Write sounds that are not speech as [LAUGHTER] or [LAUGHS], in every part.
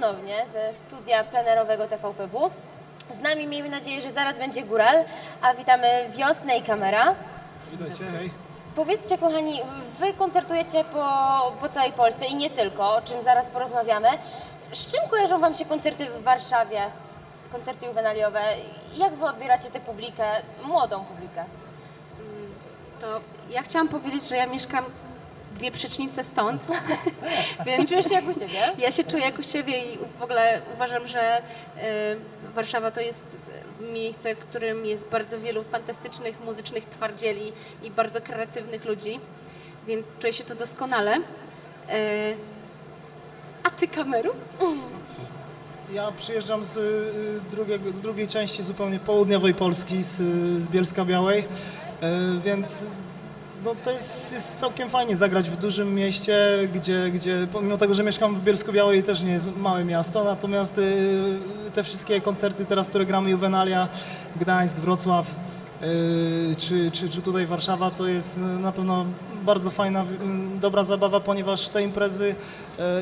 ponownie ze studia plenerowego TVPW. Z nami miejmy nadzieję, że zaraz będzie góral, a witamy wiosnę i kamera. Witajcie, hej. Powiedzcie kochani, wy koncertujecie po, po całej Polsce i nie tylko, o czym zaraz porozmawiamy. Z czym kojarzą wam się koncerty w Warszawie, koncerty juwenaliowe? Jak wy odbieracie tę publikę, młodą publikę? To ja chciałam powiedzieć, że ja mieszkam dwie przecznice stąd, [LAUGHS] więc Czy czujesz się jak u siebie? ja się czuję jak u siebie i w ogóle uważam, że y, Warszawa to jest miejsce, w którym jest bardzo wielu fantastycznych, muzycznych twardzieli i bardzo kreatywnych ludzi, więc czuję się tu doskonale. Y, a ty kameru? Ja przyjeżdżam z, y, drugiego, z drugiej części zupełnie południowej Polski, z, z Bielska Białej, y, więc no, to jest, jest całkiem fajnie zagrać w dużym mieście, gdzie, gdzie pomimo tego, że mieszkam w Bielsku Białej, też nie jest małe miasto, natomiast y, te wszystkie koncerty teraz, które gramy, Juvenalia, Gdańsk, Wrocław, czy, czy, czy tutaj Warszawa, to jest y, na pewno bardzo fajna, y, dobra zabawa, ponieważ te imprezy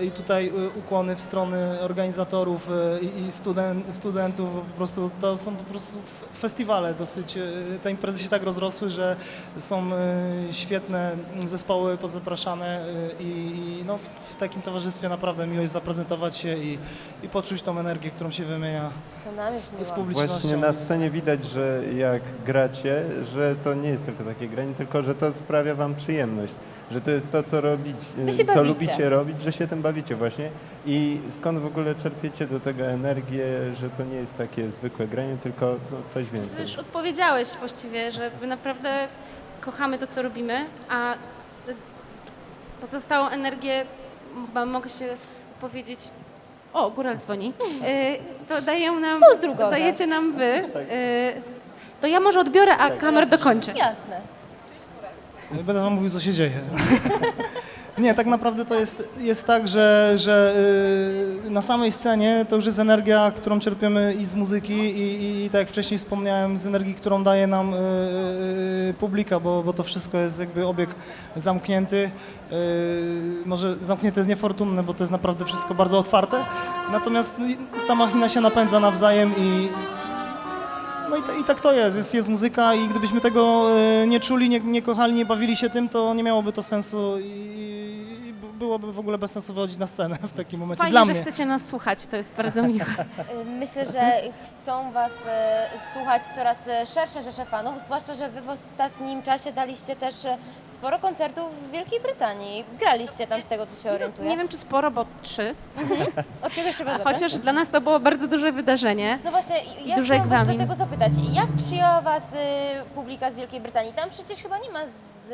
i tutaj ukłony w stronę organizatorów i i studen, studentów, po prostu to są po prostu festiwale dosyć, te imprezy się tak rozrosły, że są świetne zespoły pozapraszane i i no, w takim towarzystwie naprawdę miło jest zaprezentować się i, i poczuć tą energię, którą się wymienia z, z publicznością. Właśnie na scenie widać, że jak że to nie jest tylko takie granie, tylko że to sprawia wam przyjemność. Że to jest to, co robić, się co bawicie. lubicie robić, że się tym bawicie właśnie. I skąd w ogóle czerpiecie do tego energię, że to nie jest takie zwykłe granie, tylko no, coś więcej. już odpowiedziałeś właściwie, że my naprawdę kochamy to, co robimy, a y, pozostałą energię, chyba mogę się powiedzieć, o, góral dzwoni, [LAUGHS] y, to dają nam, Pozdrów go od dajecie nas. nam wy, y, to ja może odbiorę, a kamer dokończę. Jasne. Będę wam mówił, co się dzieje. [LAUGHS] Nie, tak naprawdę to jest, jest tak, że, że y, na samej scenie to już jest energia, którą czerpiemy i z muzyki i, i, i tak jak wcześniej wspomniałem, z energii, którą daje nam y, y, publika, bo, bo to wszystko jest jakby obieg zamknięty. Może zamknięte jest niefortunne, bo to jest naprawdę wszystko bardzo otwarte. Natomiast ta machina się napędza nawzajem i, no i, i tak to jest. jest, jest muzyka i gdybyśmy tego e, nie czuli, nie, nie kochali, nie bawili się tym, to nie miałoby to sensu i, byłoby w ogóle bez sensu wychodzić na scenę w takim momencie. Fajnie, Dla że mnie. chcecie nas słuchać, to jest bardzo [LAUGHS] miłe. Myślę, że chcą Was e, słuchać coraz e, szersze rzesze fanów, zwłaszcza, że Wy w ostatnim czasie daliście też e, sporo koncertów w Wielkiej Brytanii. Graliście tam z tego, co się orientuję. Nie wiem, czy sporo, bo trzy, Od czego trzeba zacząć? chociaż dla nas to było bardzo duże wydarzenie. No właśnie, ja duży chciałam Was egzamin. dlatego zapytać, jak przyjęła Was y, publika z Wielkiej Brytanii? Tam przecież chyba nie ma z,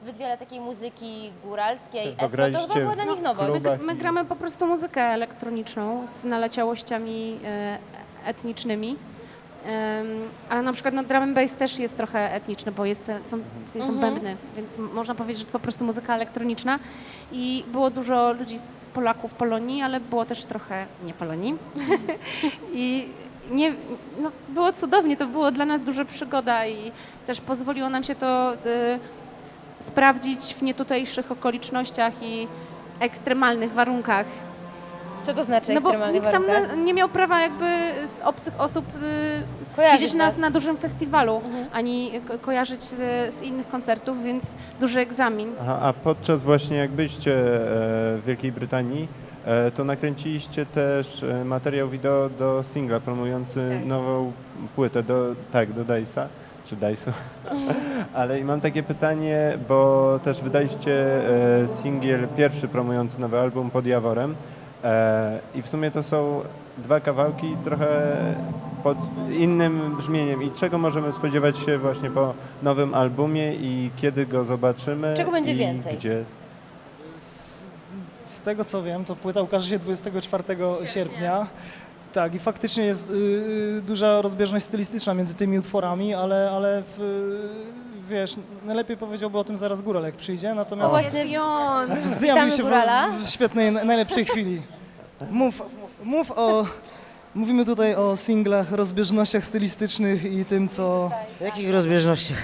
zbyt wiele takiej muzyki góralskiej, etno, to chyba graliście była dla w nich nowość. klubach. My gramy po prostu muzykę elektroniczną z naleciałościami e, etnicznymi. Em, ale na przykład no, drum and bass też jest trochę etniczny, bo jest, te- są, są Mhm. bębny, więc m- można powiedzieć, że to po prostu muzyka elektroniczna. I było dużo ludzi, z Polaków w Polonii, ale było też trochę nie Polonii. [LAUGHS] I nie, no, było cudownie, to było dla nas duża przygoda i też pozwoliło nam się to y, sprawdzić w nietutejszych okolicznościach i ekstremalnych warunkach. Co to znaczy No bo ekstremalnych nikt tam na, nie miał prawa jakby z obcych osób y, Kojarzyć widzieć nas na dużym festiwalu, Mhm. ani ko- kojarzyć z, z innych koncertów, więc duży egzamin. Aha, a podczas właśnie jak byliście e, w Wielkiej Brytanii, to nakręciliście też e, materiał wideo do singla promujący Tak. nową płytę, do, tak, do Dice'a, czy Dice'u. [LAUGHS] Ale i mam takie pytanie, bo też wydaliście e, singiel pierwszy promujący nowy album pod Jaworem e, i w sumie to są dwa kawałki trochę pod innym brzmieniem. I czego możemy spodziewać się właśnie po nowym albumie i kiedy go zobaczymy? Czego będzie i więcej? Gdzie? Z, tego co wiem, to płyta ukaże się 24 sierpnia. Tak, i faktycznie jest y, duża rozbieżność stylistyczna między tymi utworami, ale, ale w, y, wiesz, najlepiej powiedziałby o tym zaraz Góral, jak przyjdzie, O, natomiast właśnie, [LAUGHS] zjawił Witamy się Górala. w, w świetnej, najlepszej chwili. Mów, mów o... Mówimy tutaj o singlach, rozbieżnościach stylistycznych i tym, co, W jakich rozbieżnościach?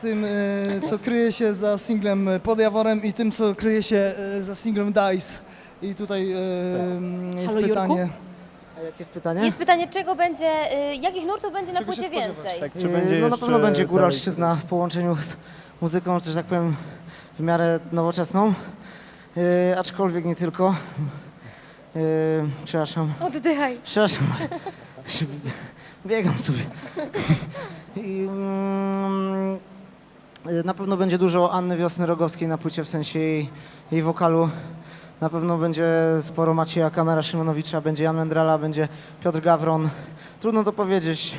Tym, y, co kryje się za singlem Pod Jaworem i tym, co kryje się y, za singlem Dice. I tutaj e, jest Halo, Jurku? pytanie, A jakie jest pytanie? Jest pytanie, czego będzie, y, jakich nurtów będzie na Czego się płycie spodziewać? więcej? Tak, czy będzie no na jeszcze pewno będzie dalej- góralszczyzna w połączeniu z muzyką, że tak powiem, w miarę nowoczesną. Yy, aczkolwiek nie tylko. Yy, przepraszam. Oddychaj. Przepraszam. [LAUGHS] Biegam sobie. [LAUGHS] I, mm, na pewno będzie dużo Anny Wiosny Rogowskiej na płycie, w sensie jej, jej wokalu. Na pewno będzie sporo Macieja Kamera Szymonowicza, będzie Jan Mendrala, będzie Piotr Gawron. Trudno to powiedzieć.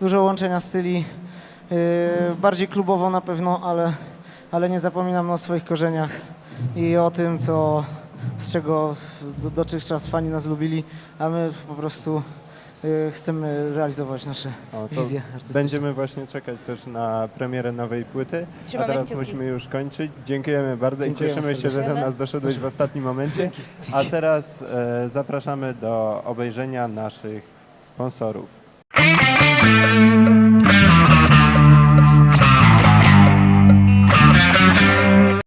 Dużo łączenia styli. Yy, bardziej klubowo na pewno, ale, ale nie zapominamy o swoich korzeniach i o tym, co, z czego do, dotychczas fani nas lubili, a my po prostu y, chcemy realizować nasze O, wizje artystyczne. Będziemy właśnie czekać też na premierę nowej płyty, Trzymamy a teraz kciuki. musimy już kończyć. Dziękujemy bardzo Dziękuję i cieszymy się, że do nas doszedłeś w ostatnim momencie. A teraz e, zapraszamy do obejrzenia naszych sponsorów.